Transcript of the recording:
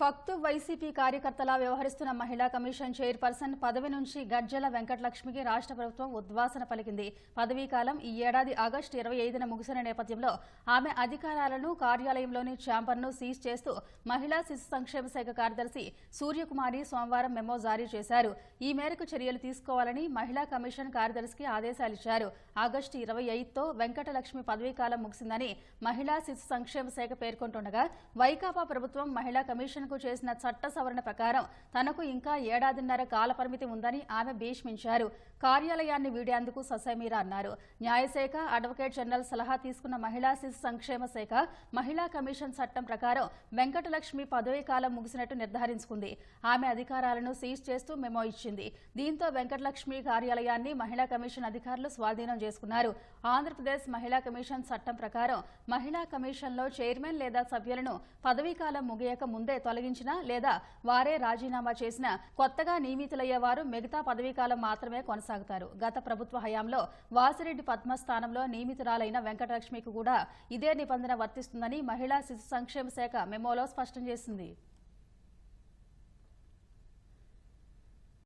ఫక్తు YCP కార్యకర్తలా వ్యవహరిస్తున్న మహిళా commission chairperson పదవి నుంచి గజ్జల వెంకటలక్ష్మికి రాష్ట్ర ప్రభుత్వం ఉద్వాసన పలికింది. పదవీకాలం ఈ ఏడాది ఆగస్టు ఇరవై ఐదున ముగిసిన నేపథ్యంలో ఆమె అధికారాలను కార్యాలయంలోని ఛాంబర్ను సీజ్ చేస్తూ మహిళా శిశు సంక్షేమ శాఖ కార్యదర్శి సూర్యకుమారి సోమవారం మెమో జారీ చేశారు. ఈ మేరకు చర్యలు తీసుకోవాలని మహిళా కమిషన్ కార్యదర్శికి ఆదేశాలిచ్చారు ఆగస్టు ఇరవై ఐదుతో వెంకటలక్ష్మి పదవీకాలం ముగిసిందని మహిళా శిశు సంక్షేమ శాఖ పేర్కొంటుండగా వైకాపా ప్రభుత్వం మహిళా కమిషన్ కు చేసిన చట్ట సవరణ ప్రకారం తనకు ఇంకా ఏడాదిన్నర కాలపరిమితి ఉందని ఆమె భీష్మించారు. కార్యాలయాన్ని వీడేందుకు ససైమీరా అన్నారు. న్యాయశాఖ అడ్వకేట్ జనరల్ సలహా తీసుకున్న మహిళా శిశు సంక్షేమ శాఖ మహిళా కమిషన్ చట్టం ప్రకారం వెంకటలక్ష్మి పదవీ కాలం ముగిసినట్టు నిర్ధారించుకుంది. ఆమె అధికారాలను సీజ్ చేస్తూ మెమో ఇచ్చింది. దీంతో వెంకటలక్ష్మి కార్యాలయాన్ని మహిళా కమిషన్ అధికారులు స్వాధీనం చేసుకున్నారు. ఆంధ్రప్రదేశ్ మహిళా కమిషన్ చట్టం ప్రకారం మహిళా కమిషన్లో చైర్మన్ లేదా సభ్యులను పదవీకాలం ముగియక ముందే తొలగించినా లేదా వారే రాజీనామా చేసినా కొత్తగా నియమితులయ్యే వారు మిగతా పదవీకాలం మాత్రమే కొనసాగుతారు. గత ప్రభుత్వ హయాంలో వాసిరెడ్డి పద్మ స్థానంలో నియమితురాలైన వెంకటలక్ష్మికి కూడా ఇదే నిబంధన వర్తిస్తుందని మహిళా శిశు సంక్షేమ శాఖ మెమోలో స్పష్టం చేసింది.